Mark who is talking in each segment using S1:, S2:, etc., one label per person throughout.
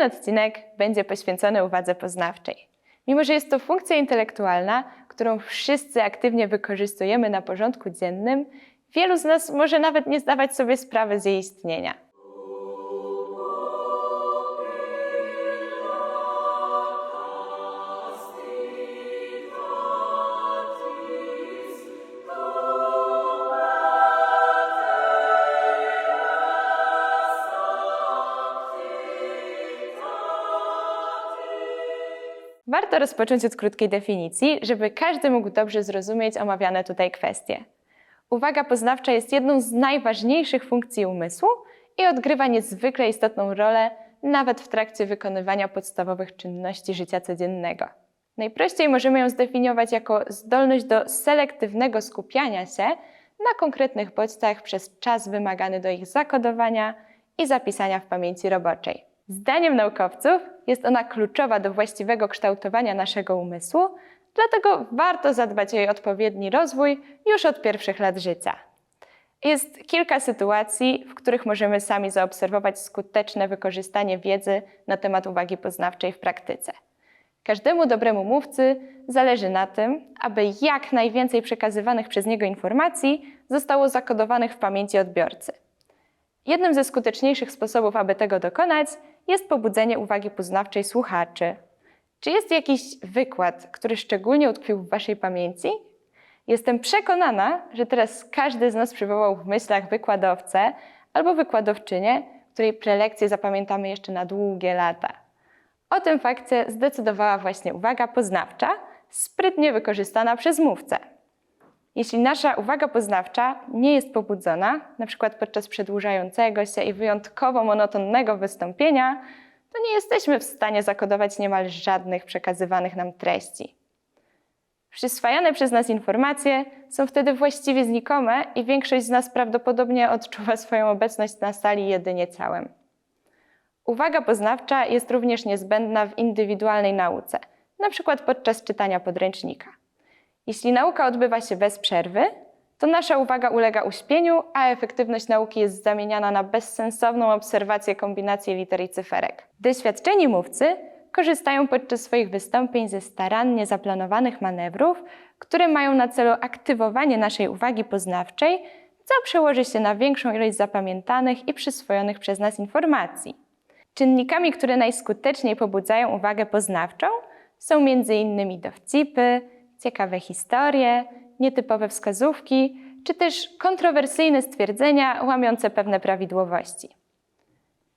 S1: ten odcinek będzie poświęcony uwadze poznawczej. Mimo, że jest to funkcja intelektualna, którą wszyscy aktywnie wykorzystujemy na porządku dziennym, wielu z nas może nawet nie zdawać sobie sprawy z jej istnienia. Warto rozpocząć od krótkiej definicji, żeby każdy mógł dobrze zrozumieć omawiane tutaj kwestie. Uwaga poznawcza jest jedną z najważniejszych funkcji umysłu i odgrywa niezwykle istotną rolę nawet w trakcie wykonywania podstawowych czynności życia codziennego. Najprościej możemy ją zdefiniować jako zdolność do selektywnego skupiania się na konkretnych bodźcach przez czas wymagany do ich zakodowania i zapisania w pamięci roboczej. Zdaniem naukowców jest ona kluczowa do właściwego kształtowania naszego umysłu, dlatego warto zadbać o jej odpowiedni rozwój już od pierwszych lat życia. Jest kilka sytuacji, w których możemy sami zaobserwować skuteczne wykorzystanie wiedzy na temat uwagi poznawczej w praktyce. Każdemu dobremu mówcy zależy na tym, aby jak najwięcej przekazywanych przez niego informacji zostało zakodowanych w pamięci odbiorcy. Jednym ze skuteczniejszych sposobów, aby tego dokonać, jest pobudzenie uwagi poznawczej słuchaczy. Czy jest jakiś wykład, który szczególnie utkwił w Waszej pamięci? Jestem przekonana, że teraz każdy z nas przywołał w myślach wykładowcę albo wykładowczynię, której prelekcje zapamiętamy jeszcze na długie lata. O tym fakcie zdecydowała właśnie uwaga poznawcza, sprytnie wykorzystana przez mówcę. Jeśli nasza uwaga poznawcza nie jest pobudzona, na przykład podczas przedłużającego się i wyjątkowo monotonnego wystąpienia, to nie jesteśmy w stanie zakodować niemal żadnych przekazywanych nam treści. Przyswajane przez nas informacje są wtedy właściwie znikome i większość z nas prawdopodobnie odczuwa swoją obecność na sali jedynie ciałem. Uwaga poznawcza jest również niezbędna w indywidualnej nauce, na przykład podczas czytania podręcznika. Jeśli nauka odbywa się bez przerwy, to nasza uwaga ulega uśpieniu, a efektywność nauki jest zamieniana na bezsensowną obserwację kombinacji liter i cyferek. Doświadczeni mówcy korzystają podczas swoich wystąpień ze starannie zaplanowanych manewrów, które mają na celu aktywowanie naszej uwagi poznawczej, co przełoży się na większą ilość zapamiętanych i przyswojonych przez nas informacji. Czynnikami, które najskuteczniej pobudzają uwagę poznawczą, są m.in. dowcipy, ciekawe historie, nietypowe wskazówki, czy też kontrowersyjne stwierdzenia łamiące pewne prawidłowości.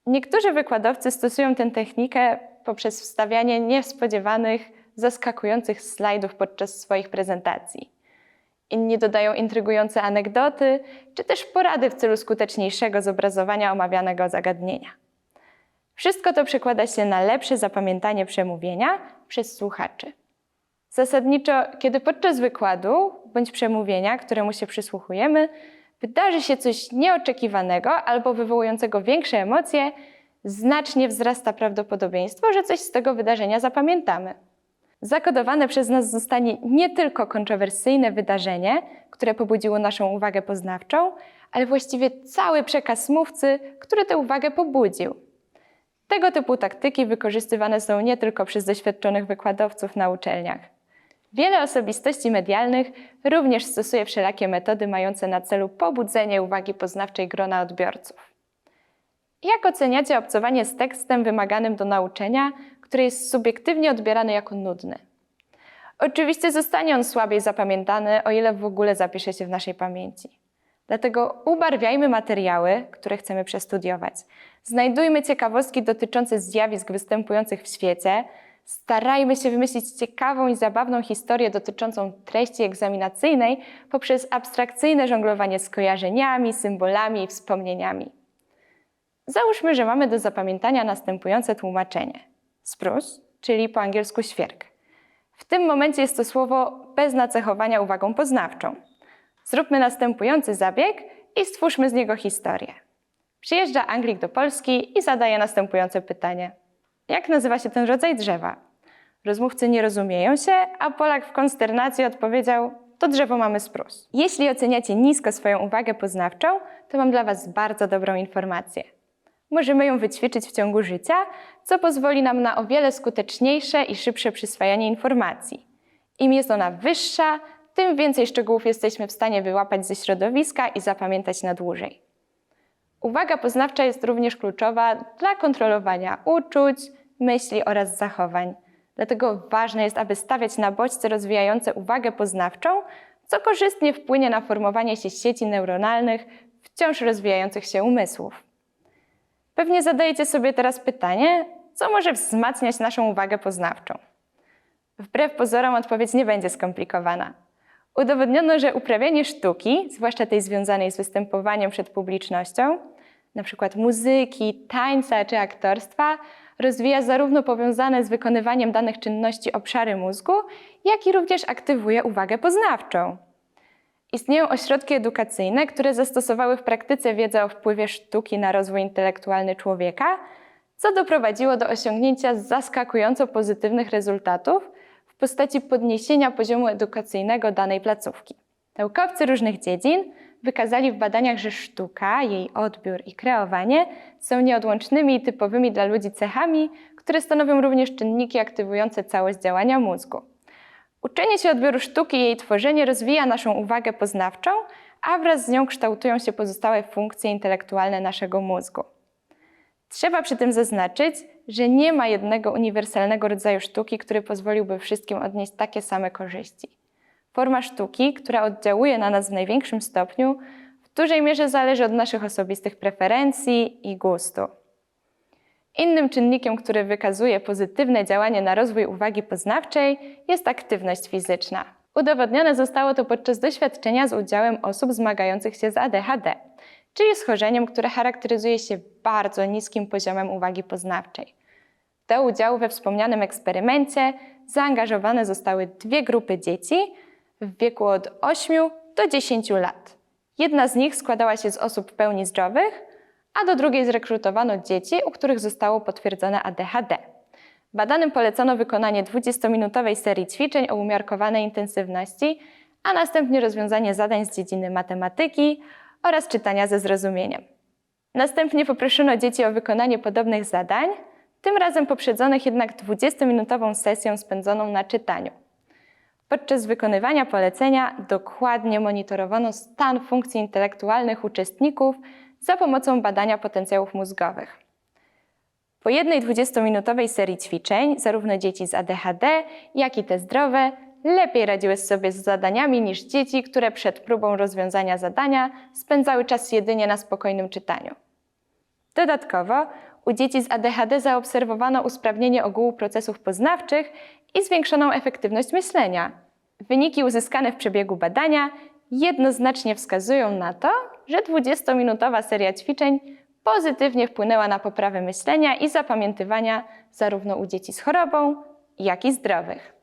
S1: Niektórzy wykładowcy stosują tę technikę poprzez wstawianie niespodziewanych, zaskakujących slajdów podczas swoich prezentacji. Inni dodają intrygujące anegdoty, czy też porady w celu skuteczniejszego zobrazowania omawianego zagadnienia. Wszystko to przekłada się na lepsze zapamiętanie przemówienia przez słuchaczy. Zasadniczo, kiedy podczas wykładu bądź przemówienia, któremu się przysłuchujemy, wydarzy się coś nieoczekiwanego albo wywołującego większe emocje, znacznie wzrasta prawdopodobieństwo, że coś z tego wydarzenia zapamiętamy. Zakodowane przez nas zostanie nie tylko kontrowersyjne wydarzenie, które pobudziło naszą uwagę poznawczą, ale właściwie cały przekaz mówcy, który tę uwagę pobudził. Tego typu taktyki wykorzystywane są nie tylko przez doświadczonych wykładowców na uczelniach. Wiele osobistości medialnych również stosuje wszelakie metody mające na celu pobudzenie uwagi poznawczej grona odbiorców. Jak oceniacie obcowanie z tekstem wymaganym do nauczenia, który jest subiektywnie odbierany jako nudny? Oczywiście zostanie on słabiej zapamiętany, o ile w ogóle zapisze się w naszej pamięci. Dlatego ubarwiajmy materiały, które chcemy przestudiować. Znajdujmy ciekawostki dotyczące zjawisk występujących w świecie, Starajmy się wymyślić ciekawą i zabawną historię dotyczącą treści egzaminacyjnej poprzez abstrakcyjne żonglowanie skojarzeniami, symbolami i wspomnieniami. Załóżmy, że mamy do zapamiętania następujące tłumaczenie. Spruce, czyli po angielsku świerk. W tym momencie jest to słowo bez nacechowania uwagą poznawczą. Zróbmy następujący zabieg i stwórzmy z niego historię. Przyjeżdża Anglik do Polski i zadaje następujące pytanie – jak nazywa się ten rodzaj drzewa? Rozmówcy nie rozumieją się, a Polak w konsternacji odpowiedział: To drzewo mamy sprus. Jeśli oceniacie nisko swoją uwagę poznawczą, to mam dla Was bardzo dobrą informację. możemy ją wyćwiczyć w ciągu życia, co pozwoli nam na o wiele skuteczniejsze i szybsze przyswajanie informacji. Im jest ona wyższa, tym więcej szczegółów jesteśmy w stanie wyłapać ze środowiska i zapamiętać na dłużej. Uwaga poznawcza jest również kluczowa dla kontrolowania uczuć, myśli oraz zachowań. Dlatego ważne jest, aby stawiać na bodźce rozwijające uwagę poznawczą, co korzystnie wpłynie na formowanie się sieci neuronalnych wciąż rozwijających się umysłów. Pewnie zadajecie sobie teraz pytanie, co może wzmacniać naszą uwagę poznawczą? Wbrew pozorom odpowiedź nie będzie skomplikowana. Udowodniono, że uprawianie sztuki, zwłaszcza tej związanej z występowaniem przed publicznością, przykład muzyki, tańca czy aktorstwa, rozwija zarówno powiązane z wykonywaniem danych czynności obszary mózgu, jak i również aktywuje uwagę poznawczą. Istnieją ośrodki edukacyjne, które zastosowały w praktyce wiedzę o wpływie sztuki na rozwój intelektualny człowieka, co doprowadziło do osiągnięcia zaskakująco pozytywnych rezultatów w postaci podniesienia poziomu edukacyjnego danej placówki. Naukowcy różnych dziedzin wykazali w badaniach, że sztuka, jej odbiór i kreowanie są nieodłącznymi i typowymi dla ludzi cechami, które stanowią również czynniki aktywujące całość działania mózgu. Uczenie się odbioru sztuki i jej tworzenie rozwija naszą uwagę poznawczą, a wraz z nią kształtują się pozostałe funkcje intelektualne naszego mózgu. Trzeba przy tym zaznaczyć, że nie ma jednego uniwersalnego rodzaju sztuki, który pozwoliłby wszystkim odnieść takie same korzyści. Forma sztuki, która oddziałuje na nas w największym stopniu, w dużej mierze zależy od naszych osobistych preferencji i gustu. Innym czynnikiem, który wykazuje pozytywne działanie na rozwój uwagi poznawczej, jest aktywność fizyczna. Udowodnione zostało to podczas doświadczenia z udziałem osób zmagających się z ADHD, czyli schorzeniem, które charakteryzuje się bardzo niskim poziomem uwagi poznawczej. Do udziału we wspomnianym eksperymencie zaangażowane zostały dwie grupy dzieci w wieku od 8 do 10 lat. Jedna z nich składała się z osób w pełni zdrowych, a do drugiej zrekrutowano dzieci, u których zostało potwierdzone ADHD. Badanym polecono wykonanie 20-minutowej serii ćwiczeń o umiarkowanej intensywności, a następnie rozwiązanie zadań z dziedziny matematyki oraz czytania ze zrozumieniem. Następnie poproszono dzieci o wykonanie podobnych zadań, tym razem poprzedzonych jednak 20-minutową sesją spędzoną na czytaniu. Podczas wykonywania polecenia dokładnie monitorowano stan funkcji intelektualnych uczestników za pomocą badania potencjałów mózgowych. Po jednej 20-minutowej serii ćwiczeń, zarówno dzieci z ADHD, jak i te zdrowe, lepiej radziły sobie z zadaniami niż dzieci, które przed próbą rozwiązania zadania spędzały czas jedynie na spokojnym czytaniu. Dodatkowo u dzieci z ADHD zaobserwowano usprawnienie ogółu procesów poznawczych i zwiększoną efektywność myślenia. Wyniki uzyskane w przebiegu badania jednoznacznie wskazują na to, że 20-minutowa seria ćwiczeń pozytywnie wpłynęła na poprawę myślenia i zapamiętywania zarówno u dzieci z chorobą, jak i zdrowych.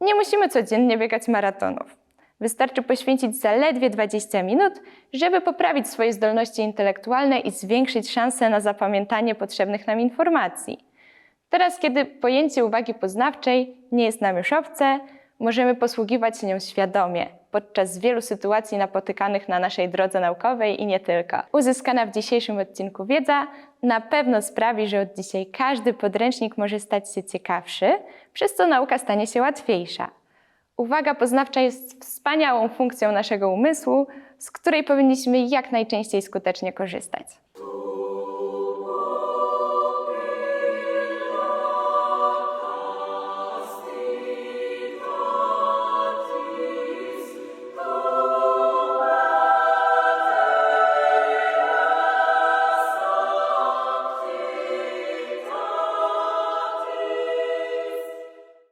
S1: Nie musimy codziennie biegać maratonów. Wystarczy poświęcić zaledwie 20 minut, żeby poprawić swoje zdolności intelektualne i zwiększyć szanse na zapamiętanie potrzebnych nam informacji. Teraz, kiedy pojęcie uwagi poznawczej nie jest nam już obce, możemy posługiwać się nią świadomie podczas wielu sytuacji napotykanych na naszej drodze naukowej i nie tylko. Uzyskana w dzisiejszym odcinku wiedza na pewno sprawi, że od dzisiaj każdy podręcznik może stać się ciekawszy, przez co nauka stanie się łatwiejsza. Uwaga poznawcza jest wspaniałą funkcją naszego umysłu, z której powinniśmy jak najczęściej skutecznie korzystać.